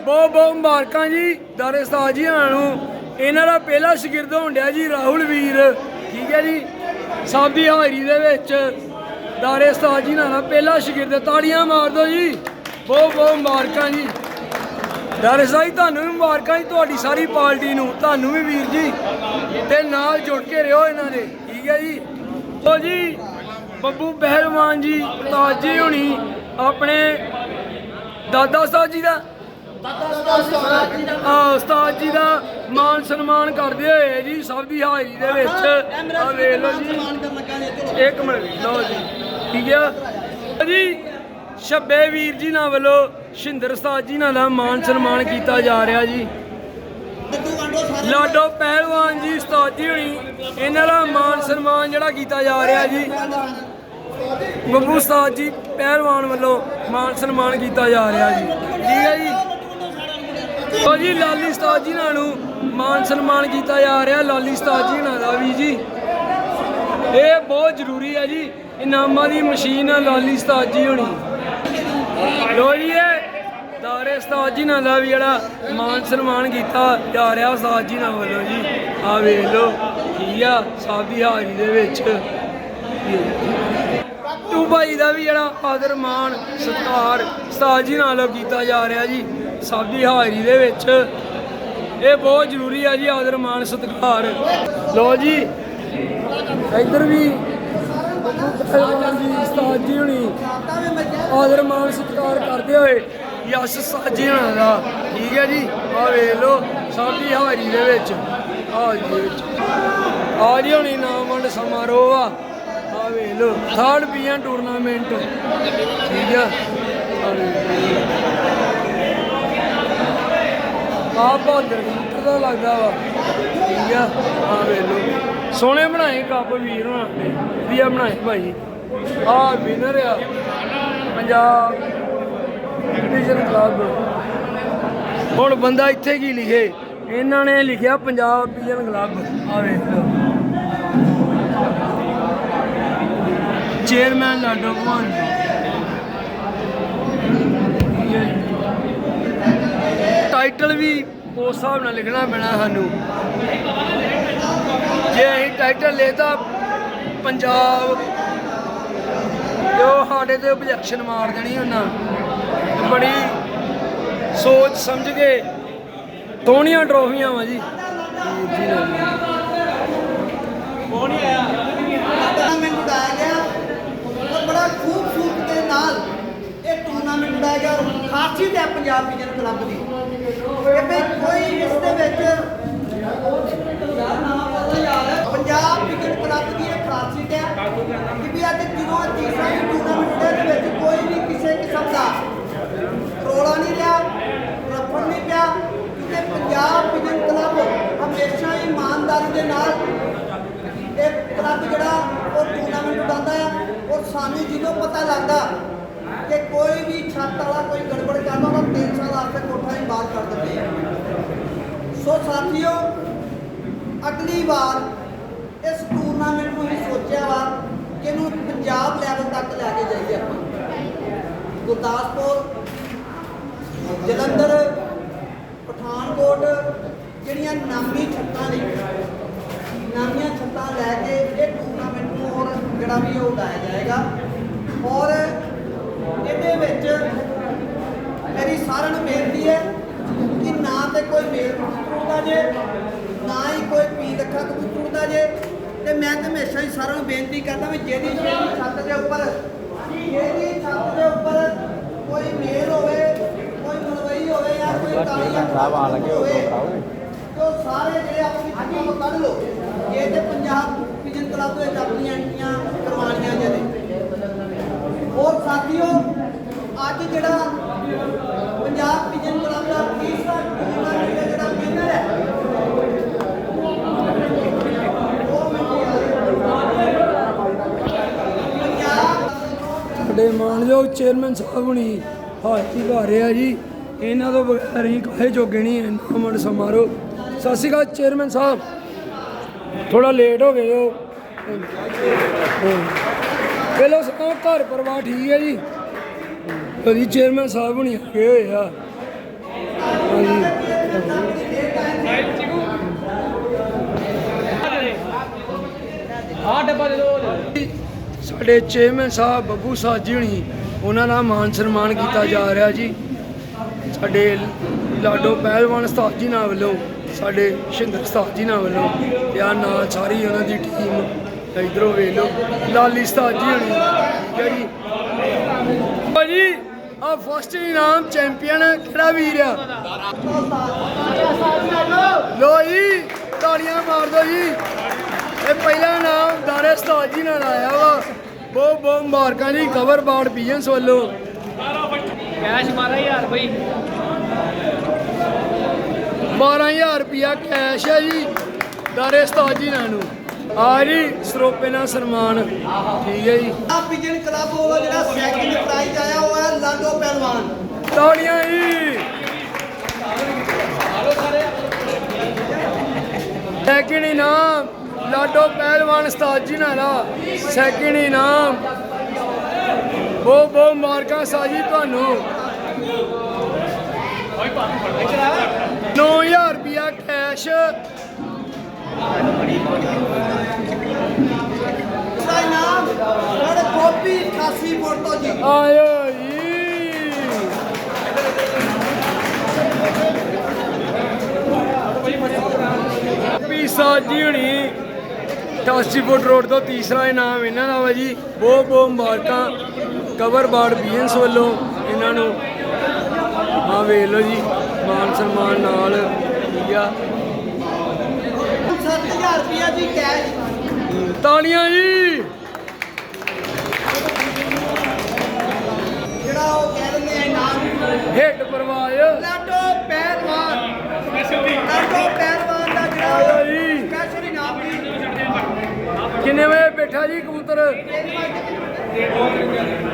ਬਹੁਤ ਬਹੁਤ ਮੁਬਾਰਕਾਂ ਜੀ ਦਾਰੇ ਜੀ ਨੂੰ। ਇਹਨਾਂ ਦਾ ਪਹਿਲਾ ਸ਼ਾਗਿਰਦ ਹੋਣ ਡਿਆ ਜੀ ਰਾਹੁਲ ਵੀਰ ਠੀਕ ਹੈ ਜੀ? ਸਭ ਦੀ ਹਾਜ਼ਰੀ ਦੇ ਵਿੱਚ ਦਾਰੇ ਉਸਤਾਦ ਜੀ ਨਾਲ ਪਹਿਲਾ ਸ਼ਾਗਿਰਦ ਤਾੜੀਆਂ ਮਾਰ ਦਿਓ ਜੀ। ਬਹੁਤ ਬਹੁਤ ਮੁਬਾਰਕਾਂ ਜੀ। ਦਾਰੇ ਸਾਹਿਬ ਜੀ, ਤੁਹਾਨੂੰ ਵੀ ਮੁਬਾਰਕਾਂ ਜੀ ਤੁਹਾਡੀ ਸਾਰੀ ਪਾਰਟੀ ਨੂੰ ਤੁਹਾਨੂੰ ਵੀ ਵੀਰ ਜੀ। ਤੇ ਨਾਲ ਜੁੜ ਕੇ ਰਹੋ ਇਹਨਾਂ ਦੇ ਠੀਕ ਹੈ ਜੀ? ਉਹ ਜੀ ਬੱਬੂ ਪਹਿਲਵਾਨ ਜੀ ਉਸਤਾਦ ਜੀ ਹੁਣੀ ਆਪਣੇ ਦਾਦਾ ਸਾਹਿਬ ਜੀ ਦਾ। ਆ ਉਸਤਾਦ ਜੀ ਦਾ ਮਾਨ ਸਨਮਾਨ ਕਰਦੇ ਹੋਏ ਜੀ ਸਭ ਦੀ ਹਾਜ਼ਰੀ ਦੇ ਵਿੱਚ। ਆ ਵੇਖ ਲਓ ਜੀ। ਇੱਕ ਮਿੰਟ ਲਓ ਜੀ। ਠੀਕ ਆ? ਜੀ ਸ਼ੱਬੇ ਵੀਰ ਜੀ ਨਾਲ ਵੱਲੋਂ ਸ਼ਿੰਦਰ ਉਸਤਾਦ ਜੀ ਨਾਲ ਮਾਨ ਸਨਮਾਨ ਕੀਤਾ ਜਾ ਰਿਹਾ ਜੀ। ਲਾਡੋ ਪਹਿਲਵਾਨ ਜੀ, ਉਸਤਾਦ ਹੁਣੀ, ਇਹਨਾਂ ਦਾ ਮਾਨ ਸਨਮਾਨ ਜਿਹੜਾ ਕੀਤਾ ਜਾ ਰਿਹਾ ਜੀ। ਬੱਬੂ ਉਸਤਾਦ ਜੀ ਪਹਿਲਵਾਨ ਵੱਲੋਂ ਮਾਨ ਸਨਮਾਨ ਕੀਤਾ ਜਾ ਰਿਹਾ ਜੀ। ਠੀਕ ਹੈ ਜੀ? ਉਹ ਜੀ, ਲਾਲੀ ਉਸਤਾਦ ਜੀ ਨਾਲ ਨੂੰ ਮਾਨ ਸਨਮਾਨ ਕੀਤਾ ਜਾ ਰਿਹਾ, ਲਾਲੀ ਉਸਤਾਦ ਜੀ ਨਾਲ ਦਾ ਵੀ ਜੀ। ਇਹ ਬਹੁਤ ਜ਼ਰੂਰੀ ਹੈ ਜੀ, ਇਨਾਮਾਂ ਦੀ ਮਸ਼ੀਨ ਆ ਲਾਲੀ ਉਸਤਾਦ ਜੀ ਹੋਣੀ। ਲੋ ਜੀ, ਇਹ ਉਸਤਾਦ ਜੀ ਨਾਲ ਦਾ ਵੀ ਜਿਹੜਾ ਮਾਨ ਸਨਮਾਨ ਕੀਤਾ ਜਾ ਰਿਹਾ ਉਸਤਾਦ ਜੀ ਨਾਲ ਵੱਲੋਂ ਜੀ ਆ ਵੇਖ ਲਓ, ਠੀਕ ਆ ਸਭ ਦੀ ਹਾਜ਼ਰੀ ਦੇ ਵਿੱਚ। ਟੂ ਭਾਈ ਦਾ ਵੀ ਜਿਹੜਾ ਆਦਰ ਮਾਨ ਸਤਿਕਾਰ ਉਸਤਾਦ ਜੀ ਨਾਲ ਕੀਤਾ ਜਾ ਰਿਹਾ ਜੀ ਸਭ ਦੀ ਹਾਜ਼ਰੀ ਦੇ ਵਿੱਚ। ਇਹ ਬਹੁਤ ਜ਼ਰੂਰੀ ਆ ਜੀ, ਆਦਰ ਮਾਨ ਸਤਿਕਾਰ। ਲੋ ਜੀ, ਇੱਧਰ ਵੀ ਜੀ ਉਸਤਾਦ ਜੀ ਹੁਣੀ ਆਦਰ ਮਾਨ ਸਤਿਕਾਰ ਕਰਦੇ ਹੋਏ ਯਸ਼ ਸਾਜੀ ਹੋਣਾ ਦਾ। ਠੀਕ ਹੈ ਜੀ? ਆ ਵੇਖ ਲਓ ਸਭ ਦੀ ਦੇ ਵਿੱਚ। ਹਾਜ਼ਰੀ ਦੇ ਵਿੱਚ ਆ ਜੀ ਹੁਣੀ ਨਾਮ ਵੰਡ ਸਮਾਰੋਹ ਆ। ਆ ਵੇਖ ਲਓ, ਥਰਡ ਪੀਐਨ ਟੂਰਨਾਮੈਂਟ ਠੀਕ ਆ? ਆ ਬਹਾਦਰ ਕਬੂਤਰ ਦਾ ਲੱਗਦਾ ਵਾ। ਠੀਕ ਆ? ਆ ਵੇਖ ਲਓ। ਸੋਹਣੇ ਬਣਾਏ ਕੱਪ ਵੀਰ ਹੋਣਾ ਨੇ। ਵਧੀਆ ਬਣਾਏ ਭਾਈ। ਆ ਵਿਨਰ ਆ। ਪੰਜਾਬ ਡਿਵੀਜ਼ਨ ਕਲੱਬ ਹੁਣ ਬੰਦਾ ਇੱਥੇ ਕੀ ਲਿਖੇ? ਇਹਨਾਂ ਨੇ ਲਿਖਿਆ ਪੰਜਾਬ ਡਿਵੀਜ਼ਨ ਕਲੱਬ ਆ ਵੇਖ ਲਓ। ਚੇਅਰਮੈਨ ਲਾਡੋ ਭਗਵਾਨ ਟਾਈਟਲ ਵੀ ਉਸ ਹਿਸਾਬ ਨਾਲ ਲਿਖਣਾ ਪੈਣਾ ਸਾਨੂੰ। ਜੇ ਅਸੀਂ ਟਾਈਟਲ ਲੈਤਾ, ਪੰਜਾਬ ਤੇ ਉਹ ਸਾਡੇ ਤੇ ਆਬਜੈਕਸ਼ਨ ਮਾਰ ਦੇਣੀ ਉਹਨਾਂ। ਬੜੀ ਸੋਚ ਸਮਝ ਕੇ ਸੋਹਣੀਆਂ ਟਰੋਫੀਆਂ ਵਾ ਜੀ। ਜੀ ਜੀ ਟੂਰਨਾਮੈਂਟ ਉਡਾਇਆ ਗਿਆ। ਔਰ ਬੜਾ ਖੂਬਸੂਰਤ ਦੇ ਨਾਲ ਇਹ ਟੂਰਨਾਮੈਂਟ ਉਡਾਇਆ ਗਿਆ ਔਰ ਖਾਸੀਅਤ ਹੈ ਪੰਜਾਬ ਵਿਜਨ ਕਲੱਬ ਦੀ। ਕਿ ਵੀ ਕੋਈ ਇਸ ਦੇ ਵਿੱਚ ਯਾਰ ਨਾਮ ਪਤਾ ਯਾਰ ਪੰਜਾਬ ਵਿਜਨ ਕਲੱਬ ਦੀ ਇਹ ਖਾਸੀਅਤ ਹੈ। ਕਿ ਵੀ ਅੱਜ ਜਦੋਂ ਤੀਸਰਾ ਟੂਰਨਾਮੈਂਟ ਦੇ ਵਿੱਚ ਕੋਈ ਵੀ ਕਿਸੇ ਕਿਸਮ ਦਾ ਰੋਲਾ ਨਹੀਂ ਰਿਹਾ ਰਫੜ ਨਹੀਂ ਪਿਆ। ਕਿਉਂਕਿ ਪੰਜਾਬ ਵਿਜਨ ਕਲੱਬ ਹਮੇਸ਼ਾ ਹੀ ਇਮਾਨਦਾਰੀ ਦੇ ਨਾਲ ਇਹ ਕਲੱਬ ਜਿਹੜਾ, ਉਹ ਟੂਰਨਾਮੈਂਟ ਉਡਾਉਂਦਾ ਆ। ਔਰ ਸਾਨੂੰ ਜਦੋਂ ਪਤਾ ਲੱਗਦਾ ਕਿ ਕੋਈ ਵੀ ਛੱਤ ਵਾਲਾ, ਕੋਈ ਗੜਬੜ ਕਰਦਾ ਤਾਂ 3 ਸਾਲ ਵਾਸਤੇ ਕੋਠਾ ਹੀ ਬਾਹਰ ਕਰ ਦਿੰਦੇ ਆ। ਸੋ ਸਾਥੀਓ, ਅਗਲੀ ਵਾਰ ਇਸ ਟੂਰਨਾਮੈਂਟ ਨੂੰ ਹੀ ਸੋਚਿਆ ਵਾ ਕਿ ਇਹਨੂੰ ਪੰਜਾਬ ਲੈਵਲ ਤੱਕ ਲੈ ਕੇ ਜਾਈਏ ਆਪਾਂ। ਗੁਰਦਾਸਪੁਰ ਜਲੰਧਰ, ਪਠਾਨਕੋਟ, ਜਿਹੜੀਆਂ ਨਾਮੀ ਛੱਤਾਂ ਨੇ, ਨਾਮੀਆਂ ਛੱਤਾਂ ਲੈ ਕੇ ਇਹ ਟੂਰਨਾਮੈਂਟ ਨੂੰ ਹੋਰ ਜਿਹੜਾ ਵੀ ਉਹ ਉਡਾਇਆ ਜਾਏਗਾ। ਔਰ ਇਹਦੇ ਵਿੱਚ ਮੇਰੀ ਸਾਰਿਆਂ ਨੂੰ ਬੇਨਤੀ ਹੈ ਕਿ ਨਾ ਤੇ ਕੋਈ ਮੇਲ ਕਬੂਤਰ ਜੇ, ਨਾ ਹੀ ਕੋਈ ਪੀ ਲੱਖਾ ਕਬੂਤਰ ਦਾ ਜੇ। ਤੇ ਮੈਂ ਤੇ ਹਮੇਸ਼ਾ ਹੀ ਸਾਰਿਆਂ ਨੂੰ ਬੇਨਤੀ ਕਰਦਾ ਵੀ ਜਿਹਦੀ ਛੱਤ ਦੇ ਉੱਪਰ, ਜਿਹਦੀ ਛੱਤ ਦੇ ਉੱਪਰ ਕੋਈ ਮੇਲ ਹੋਵੇ ਜਾਂ ਕੋਈ ਕਾਲੀ ਸਾਹਿਬ ਆ ਲੱਗੇ ਹੋਵੇ ਤੇ ਉਹ ਸਾਰੇ ਜਿਹੜੇ ਆਪਣੀ ਤੋਂ ਕੱਢ ਲਓ। ਇਹ ਤੇ ਪੰਜਾਬ ਪਿਜਨ ਕਲੱਬ ਦੇ ਵਿੱਚ ਆਪਣੀਆਂ ਐਂਟਰੀਆਂ ਕਰਵਾਉਣੀਆਂ ਜੇ ਨੇ। ਹੋਰ ਸਾਥੀਓ ਅੱਜ ਜਿਹੜਾ ਪੰਜਾਬ ਪਿਜਨ ਕਲੱਬ ਦਾ ਤੀਸਰਾ ਜਿਹੜਾ ਵਿਨਰ ਹੈ ਸਾਡੇ ਮਾਨਯੋਗ ਚੇਅਰਮੈਨ ਸਾਹਿਬ ਹੁਣੀ ਹਾਜ਼ਰੀ ਭਰ ਰਿਹਾ ਜੀ। ਇਹਨਾਂ ਤੋਂ ਬਗੈਰ ਹੀ ਕਾਹੇ ਜੋਗੇ ਨਹੀਂ ਇਨਾਮਤ ਸਮਾਰੋਹ ਸਤਿ ਸ਼੍ਰੀ ਅਕਾਲ, ਚੇਅਰਮੈਨ ਸਾਹਿਬ। ਥੋੜਾ ਲੇਟ ਹੋ ਗਏ ਹੋ। ਪਹਿਲਾਂ ਸਭ ਘਰ ਪਰਿਵਾਰ ਠੀਕ ਹੈ ਜੀ? ਉਹਦੀ ਚੇਅਰਮੈਨ ਸਾਹਿਬ ਹੁਣੀ ਆ ਹੋਏ ਆ। ਸਾਡੇ ਚੇਅਰਮੈਨ ਸਾਹਿਬ ਬੱਬੂ ਸਾਜੀ ਹੁਣੀ, ਉਹਨਾਂ ਦਾ ਮਾਨ ਸਨਮਾਨ ਕੀਤਾ ਜਾ ਰਿਹਾ ਜੀ। ਸਾਡੇ ਲਾਡੋ ਪਹਿਲਵਾਨ ਉਸਤਾਦ ਜੀ ਨਾਲ ਵੱਲੋਂ, ਸਾਡੇ ਸ਼ਿੰਦਰ ਉਸਤਾਦ ਜੀ ਨਾਲ ਵੱਲੋਂ ਤੇ ਆ ਨਾਲ ਸਾਰੀ ਉਹਨਾਂ ਦੀ ਟੀਮ ਇਧਰੋਂ ਵੇਖ ਲਓ, ਲਾਲੀ ਉਸਤਾਦ ਜੀ ਹੁਣੀ, ਠੀਕ ਹੈ ਜੀ। ਭਾਜੀ ਆ ਫਸਟ ਇਨਾਮ ਚੈਂਪੀਅਨ ਕਿਹੜਾ ਵੀਰ ਆ? ਲੋ ਜੀ ਤਾਲੀਆਂ ਮਾਰ ਦਿਓ ਜੀ। ਇਹ ਪਹਿਲਾ ਨਾਮ ਦਾਰੇ ਉਸਤਾਦ ਜੀ ਨਾਲ ਆਇਆ ਵਾ। ਬਹੁਤ ਬਹੁਤ ਮੁਬਾਰਕਾਂ ਜੀ ਕਵਰ ਬਾਰਡ ਪੀਐਨਸ ਵੱਲੋਂ। ਕੈਸ਼ ਮਾਰਾ ਯਾਰ ਬਈ। 12000 ਰੁਪਿਆ ਕੈਸ਼ ਹੈ ਜੀ। ਦਾਰੇ ਉਸਤਾਦ ਜੀ ਨਾਲ। ਨੂੰ ਆ ਜੀ ਸਰੋਪੇ ਨਾਲ ਸਨਮਾਨ। ਠੀਕ ਹੈ ਜੀ। ਆ ਪਿਜਨ ਕਲੱਬ ਵੱਲੋਂ ਜਿਹੜਾ ਸੈਕਿੰਡ ਪ੍ਰਾਈਜ਼ ਆਇਆ ਉਹ ਹੈ ਲਾਡੋ ਪਹਿਲਵਾਨ। ਤਾੜੀਆਂ ਜੀ। ਸੈਕਿੰਡ ਇਨਾਮ ਲਾਡੋ ਪਹਿਲਵਾਨ ਉਸਤਾਦ ਜੀ ਨਾਲ ਆ। ਸੈਕਿੰਡ ਇਨਾਮ। ਬਹੁਤ ਬਹੁਤ ਮੁਬਾਰਕਾਂ ਸਾਜੀ ਤੁਹਾਨੂੰ। 9000 ਰੁਪਿਆ ਕੈਸ਼ ਦਾ ਨਾਮ ਸਾਡੇ ਗੋਪੀ 88 ਫੁੱਟ ਜੀ। ਆਇਓ ਜੀ। ਪੀਸਾ ਜੀ ਹੁਣੀ 88 ਫੁੱਟ ਰੋਡ ਤੋਂ ਤੀਸਰਾ ਇਨਾਮ ਇਹਨਾਂ ਦਾ ਵਾ ਜੀ। ਬਹੁਤ ਬਹੁਤ ਮੁਬਾਰਕਾਂ। ਕਵਰ ਬਾਰਡ ਬੀਐਨਸ ਵੱਲੋਂ ਇਹਨਾਂ ਨੂੰ ਆ ਵੇਖ ਲਓ ਜੀ ਮਾਨ ਸਨਮਾਨ ਨਾਲ ਠੀਕ ਆ। 7000 ਰੁਪਇਆ ਜੀ ਕੈਸ਼ ਤਾਲੀਆਂ ਜੀ। ਜਿਹੜਾ ਉਹ ਕਹਿ ਦਿੰਦੇ ਆ ਇਨਾਮ ਹਿੱਟ ਪਰਵਾਜ ਲਾਡੋ ਪਹਿਲਵਾਨ। ਲਾਡੋ ਪਹਿਲਵਾਨ ਦਾ ਜਿਹੜਾ ਜੀ। ਸਪੈਸ਼ਲ ਇਨਾਮ ਜੀ ਕਿੰਨੇ ਵਜੇ ਬੈਠਾ ਜੀ ਕਬੂਤਰ?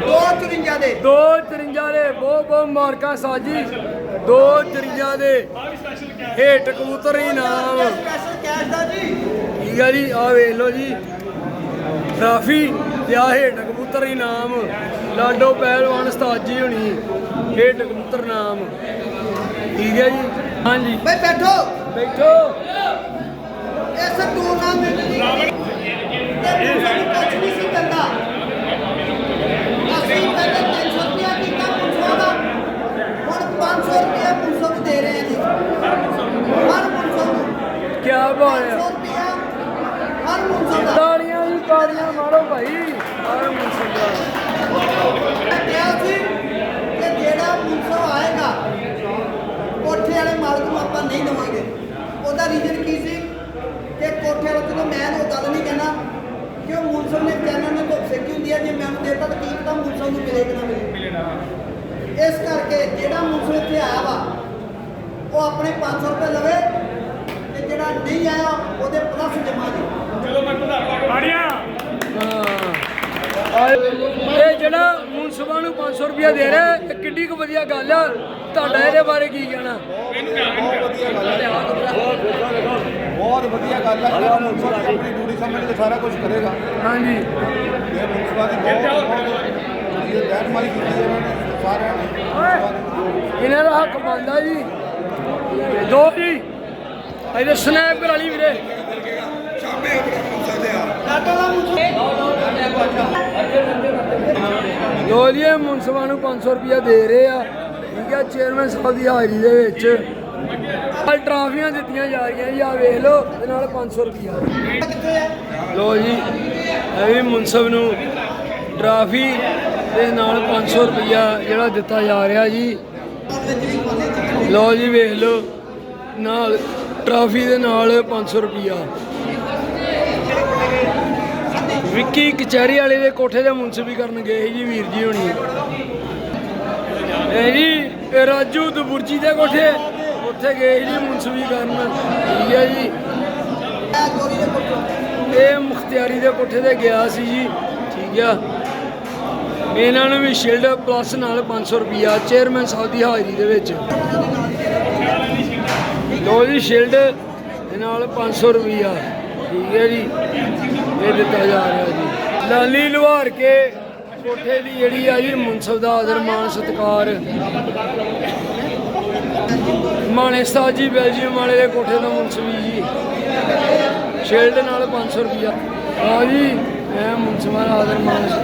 254 ਦੇ ਦੋ। 53 ਦੇ ਬਹੁਤ ਬਹੁਤ ਮਾਰਕਾ ਸਾਜੀ ਦੋ 53 ਦੇ ਹੇਟ ਕਬੂਤਰ ਇਨਾਮ ਸਪੈਸ਼ਲ ਕੈਸ਼ ਦਾ ਜੀ ਠੀਕ ਆ ਜੀ ਆ ਵੇਖ ਲਓ ਜੀ। ਟਰਾਫੀ ਤੇ ਆ ਹੇਟ ਕਬੂਤਰ ਇਨਾਮ ਲਾਡੋ ਪਹਿਲਵਾਨ ਉਸਤਾਦ ਜੀ ਹੁਣੀ ਹੇਟ ਕਬੂਤਰ ਨਾਮ। ਠੀਕ ਹੈ ਜੀ। ਹਾਂਜੀ। ਬਈ ਬੈਠੋ। ਬੈਠੋ। ਇਸ ਟੂਰਨਾਮੈਂਟ ਦੀ ਤੇ ਸਾਨੂੰ ਕੁਝ ਨਹੀਂ ਸੀ ਕਰਦਾ ਅਸੀਂ ਪਹਿਲੇ 300 ਰੁਪਇਆ ਕੀਤਾ ਪੁੱਛੋ ਦਾ ਹੁਣ 500 ਰੁਪਇਆ ਪੁੱਛੋ ਨੂੰ ਦੇ ਰਹੇ ਹਾਂ ਜੀ ਹਰ ਪੁੱਛੋ ਨੂੰ ਕੀ ਬਾਤ 500 ਹੈ ਰੁਪਇਆ ਹਰ ਪੁੱਛੋ ਦਾ ਤਾੜੀਆਂ ਜੀ ਤਾੜੀਆਂ ਮਾਰੋ ਭਾਈ ਆਹ ਮੁਸਲਾ ਮੈਂ ਕਿਹਾ ਸੀ ਕਿ ਜਿਹੜਾ ਪੁੱਛੋ ਆਏਗਾ ਕੋਠੇ ਵਾਲੇ ਮਾਲਕ ਨੂੰ ਆਪਾਂ ਨਹੀਂ ਦਵਾਂਗੇ ਉਹਦਾ ਰੀਜ਼ਨ ਕੀ ਸੀ ਕਿ ਕੋਠੇ ਵਾਲੇ ਤੋਂ ਮੈਂ ਉਹ ਗੱਲ ਨਹੀਂ ਕਹਿਣਾ ਕਿ ਉਹ ਮੁਨਸਬ ਨੇ ਕਹਿਣਾ ਨੇ ਧੁੱਪ ਸੇਕੀ ਹੁੰਦੀ ਹੈ ਜੇ ਮੈਂ ਉਹਨੂੰ ਦੇਤਾ ਤਾਂ ਕੀ ਪਤਾ ਮੁਨਸਬ ਨੂੰ ਮਿਲੇ ਕਿ ਨਾ ਮਿਲੇ? ਇਸ ਕਰਕੇ ਜਿਹੜਾ ਮੁਨਸਬ ਇੱਥੇ ਆਇਆ ਵਾ ਉਹ ਆਪਣੇ 500 ਰੁਪਏ ਲਵੇ ਤੇ ਜਿਹੜਾ ਨਹੀਂ ਆਇਆ ਉਹਦੇ ਪਲੱਸ ਜਮਾ ਜੀ ਹਾਂ। ਇਹ ਜਿਹੜਾ ਮੁਨਸਬਾ ਨੂੰ 500 ਰੁਪਇਆ ਦੇ ਰਿਹਾ ਇਹ ਕਿੱਡੀ ਕੁ ਵਧੀਆ ਗੱਲ ਆ। ਤੁਹਾਡਾ ਇਹਦੇ ਬਾਰੇ ਕੀ ਕਹਿਣਾ? ਬਹੁਤ ਵਧੀਆ ਗੱਲ ਹੈ। ਜਿਹੜਾ ਮੁਨਸਪਾ ਆਪਣੀ ਡਿਊਟੀ ਸਮਝ ਕੇ ਸਾਰਾ ਕੁਝ ਕਰੇਗਾ। ਹਾਂਜੀ। ਇਹ ਮੁਨਸਪਾ ਦੀ ਬਹੁਤ ਬਹੁਤ ਜਿਹੜੀ ਰਹਿਨਮਾਈ ਕੀਤੀ ਹੈ ਉਹਨਾਂ ਨੇ ਸਾਰਿਆਂ ਨੂੰ। ਇਹਨਾਂ ਦਾ ਹੱਕ ਬਣਦਾ ਜੀ। ਦੋ ਜੀ। ਇਹਦੇ ਸਨੈਪ ਕਰਾ ਲਈ ਵੀਰੇ। ਲੋ ਜੀ ਇਹ ਮੁਨਸਫਾਂ ਨੂੰ 500 ਰੁਪਇਆ ਦੇ ਰਹੇ ਆ। ਠੀਕ ਹੈ ਚੇਅਰਮੈਨ ਸਾਹਿਬ ਦੀ ਹਾਜ਼ਰੀ ਦੇ ਵਿੱਚ। ਅੱਜ ਟਰਾਫੀਆਂ ਦਿੱਤੀਆਂ ਜਾ ਰਹੀਆਂ ਜੀ ਆ ਵੇਖ ਲਓ ਤੇ ਨਾਲ 500 ਰੁਪਇਆ ਲੋ ਜੀ, ਇਹ ਵੀ ਮੁਨਸਫ ਨੂੰ ਟਰਾਫੀ ਤੇ ਨਾਲ 500 ਰੁਪਇਆ ਜਿਹੜਾ ਦਿੱਤਾ ਜਾ ਰਿਹਾ ਜੀ। ਲਓ ਜੀ, ਵੇਖ ਲਓ, ਨਾਲ ਟਰਾਫੀ ਦੇ ਨਾਲ 500 ਰੁਪਿਆ ਵਿੱਕੀ ਕਚਹਿਰੀ ਵਾਲੇ ਦੇ ਕੋਠੇ ਦੇ ਮੁਨਸਬੀ ਕਰਨ ਗਏ ਜੀ, ਵੀਰ ਜੀ ਹੋਣੀ। ਇਹ ਜੀ ਰਾਜੂ ਦਬੁਰਜੀ ਦੇ ਕੋਠੇ। ਉੱਥੇ ਗਏ ਜੀ ਮੁਨਸਬੀ ਕਰਨ। ਠੀਕ ਹੈ ਜੀ। ਇਹ ਮੁਖਤਿਆਰੀ ਦੇ ਕੋਠੇ ਤੇ ਗਿਆ ਸੀ ਜੀ। ਠੀਕ ਆ। ਇਹਨਾਂ ਨੂੰ ਵੀ ਸ਼ਿਲਡ ਪਲੱਸ ਨਾਲ 500 ਰੁਪਿਆ ਚੇਅਰਮੈਨ ਸਾਹਿਬ ਦੀ ਹਾਜ਼ਰੀ ਦੇ ਵਿੱਚ। ਲੋ ਜੀ ਸ਼ਿਲਡ ਦੇ ਨਾਲ 500 ਰੁਪਿਆ ਠੀਕ ਹੈ ਜੀ। ਇਹ ਦਿੱਤਾ ਜਾ ਰਿਹਾ ਜੀ। ਲਾਲੀ ਲੁਹਾਰ ਕੇ ਕੋਠੇ ਦੀ ਜਿਹੜੀ ਆ ਜੀ, ਮੁਨਸਬ ਦਾ ਆਦਰ ਮਾਨ ਸਤਕਾਰ। ਮਾਣੇ ਸਾਹਿਬ ਜੀ ਬੈਲਜੀਅਮ ਵਾਲੇ ਦੇ ਕੋਠੇ ਤੋਂ ਮੁਨਸਬੀ ਜੀ। ਸ਼ੀਲਡ ਨਾਲ 500 ਰੁਪਿਆ ਆ ਜੀ ਇਹ ਮੁਨਸਬਾਂ ਦਾ ਆਦਰ ਮਾਨ ਜੀ।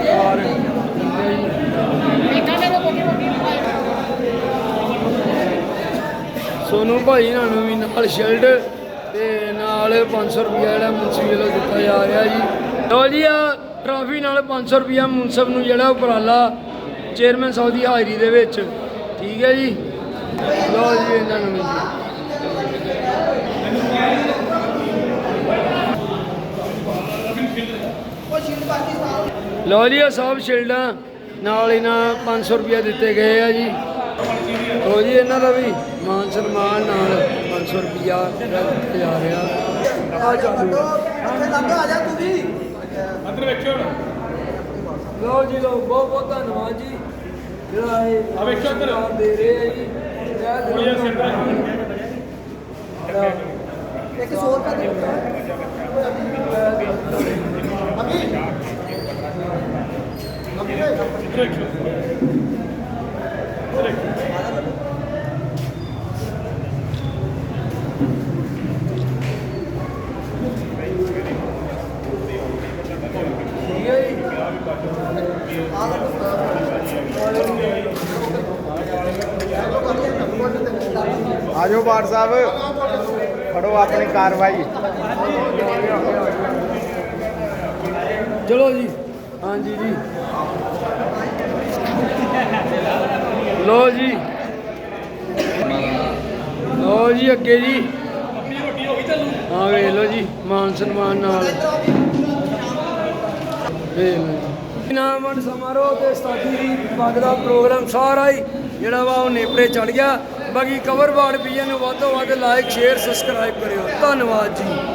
ਸੋਨੂ ਭਾਈ ਇਹਨਾਂ ਨੂੰ ਵੀ ਨਾਲ ਸ਼ੀਲਡ ਤੇ ਨਾਲ 500 ਰੁਪਿਆ ਜਿਹੜਾ ਮੁਨਸਬ ਵੱਲੋਂ ਦਿੱਤਾ ਜਾ ਰਿਹਾ ਜੀ। ਲਓ ਜੀ ਆ ਟਰਾਫੀ ਨਾਲ 500 ਰੁਪਿਆ ਮੁਨਸਬ ਨੂੰ ਜਿਹੜਾ ਉਪਰਾਲਾ ਚੇਅਰਮੈਨ ਸਾਹਿਬ ਦੀ ਹਾਜ਼ਰੀ ਦੇ ਵਿੱਚ। ਠੀਕ ਹੈ ਜੀ। ਲਓ ਜੀ ਇਹਨਾਂ ਨੂੰ ਵੀ। ਜੀ ਲਓ ਜੀ ਇਹ ਸਭ ਸ਼ੀਲਡਾਂ ਨਾਲ ਇਹਨਾਂ 500 ਰੁਪਇਆ ਦਿੱਤੇ ਗਏ ਆ ਜੀ। ਲਓ ਜੀ ਇਹਨਾਂ ਦਾ ਵੀ ਮਾਨ ਸਨਮਾਨ ਨਾਲ 500 ਰੁਪਇਆ ਜਿਹੜਾ ਦਿੱਤਾ ਜਾ ਰਿਹਾ। ਆ ਚਾਲੂ ਅੰਦਰ ਵੇਖਿਓ ਲਓ ਜੀ ਲਓ ਬਹੁਤ ਬਹੁਤ ਧੰਨਵਾਦ ਜੀ। ਜਿਹੜਾ ਇਹ ਆ ਵੇਖਿਓ। ਸਨਮਾਨ ਦੇ ਰਹੇ ਆ ਜੀ। ਇੱਕ ਸੌ ਰੁਪਏ ਦੇ ਠੀਕ ਹੈ ਜੀ। ਆਜੋ ਬਾੜ ਸਾਹਿਬ। ਫੜੋ ਆਪਣੀ ਕਾਰਵਾਈ। ਚਲੋ ਜੀ। ਹਾਂਜੀ ਜੀ। ਲੋ ਜੀ। ਲੋ ਜੀ ਅੱਗੇ ਜੀ। ਹਾਂ, ਵੇਖ ਲੋ ਜੀ। ਮਾਨ ਸਨਮਾਨ ਨਾਲ। ਵੇਖ ਲਓ ਜੀ। ਸਮਾਰੋਹ ਤੇ ਸਤਾਦੀ ਦੀ ਦਾ ਪ੍ਰੋਗਰਾਮ ਸਾਰਾ ਹੀ ਜਿਹੜਾ ਵਾ ਉਹ ਨੇਪਰੇ ਚੜ ਗਿਆ। ਬਾਕੀ ਕਵਰ ਵਾਰ ਪੀਏ ਨੂੰ ਵੱਧ ਤੋਂ ਵੱਧ ਲਾਈਕ ਸ਼ੇਅਰ ਸਬਸਕ੍ਰਾਈਬ ਕਰਿਓ। ਧੰਨਵਾਦ ਜੀ।